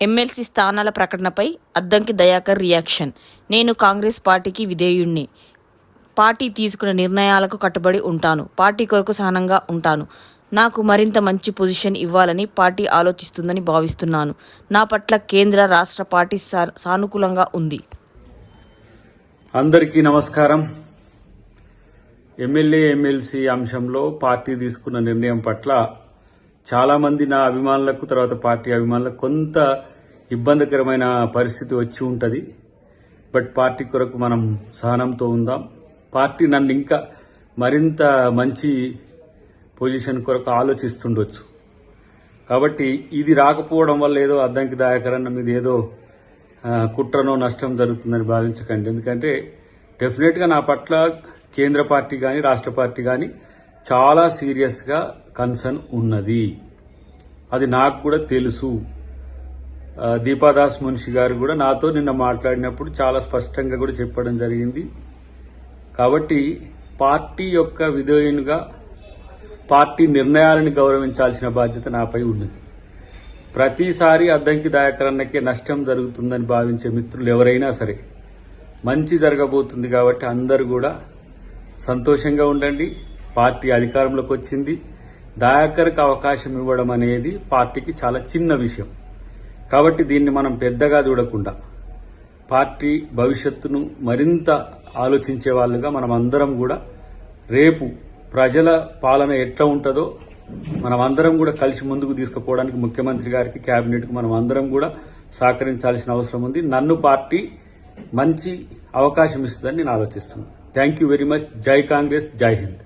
MLC స్థానాల ప్రకటనపై Addanki Dayakar reaction. నేను కాంగ్రెస్ పార్టీకి విధేయుణ్ణి. పార్టీ తీసుకున్న నిర్ణయాలకు కట్టుబడి ఉంటాను. పార్టీ కొరకు సహనంగా ఉంటాను. నాకు మరింత మంచి పొజిషన్ ఇవ్వాలని పార్టీ ఆలోచిస్తుందని భావిస్తున్నాను. నా పట్ల కేంద్ర రాష్ట్ర పార్టీ సా- సానుకూలంగా ఉంది. అందరికీ నమస్కారం. ఎమ్మెల్యే ఎమ్మెల్సీ అంశంలో పార్టీ తీసుకున్న నిర్ణయం పట్ల చాలా మంది నా అభిమానులకు తర్వాత పార్టీ అభిమానులకు కొంత ఇబ్బందికరమైన పరిస్థితి వచ్చి ఉంటుంది. బట్ పార్టీ కొరకు మనం సహనంతో ఉందాం. పార్టీ నన్ను ఇంకా మరింత మంచి పొజిషన్ కొరకు ఆలోచిస్తుండొచ్చు. కాబట్టి ఇది రాకపోవడం వల్ల ఏదో అద్దంకి దాయకరన్న మీద ఏదో కుట్రనో నష్టం జరుగుతుందని భావించకండి. ఎందుకంటే డెఫినెట్గా నా పట్ల కేంద్ర పార్టీ కానీ రాష్ట్ర పార్టీ కానీ చాలా సీరియస్గా కన్సర్న్ ఉన్నది. అది నాకు కూడా తెలుసు. దీపాదాస్ మున్షి గారు కూడా నాతో నిన్న మాట్లాడినప్పుడు చాలా స్పష్టంగా కూడా చెప్పడం జరిగింది. కాబట్టి పార్టీ యొక్క విధేయునిగా పార్టీ నిర్ణయాలను గౌరవించాల్సిన బాధ్యత నాపై ఉన్నది. ప్రతిసారి అద్దంకి దాయకరన్నకే నష్టం జరుగుతుందని భావించే మిత్రులు ఎవరైనా సరే మంచి జరగబోతుంది కాబట్టి అందరూ కూడా సంతోషంగా ఉండండి. పార్టీ అధికారంలోకి వచ్చింది. దాయకర్కి అవకాశం ఇవ్వడం అనేది పార్టీకి చాలా చిన్న విషయం. కాబట్టి దీన్ని మనం పెద్దగా చూడకుండా పార్టీ భవిష్యత్తును మరింత ఆలోచించే వాళ్ళుగా మనం అందరం కూడా రేపు ప్రజల పాలన ఎట్లా ఉంటుందో మనం అందరం కూడా కలిసి ముందుకు తీసుకుపోవడానికి ముఖ్యమంత్రి గారికి కేబినెట్కి మనం అందరం కూడా సహకరించాల్సిన అవసరం ఉంది. నన్ను పార్టీ మంచి అవకాశం ఇస్తుందని నేను ఆలోచిస్తున్నాను. Thank you very much. జై కాంగ్రెస్ జై హింద్.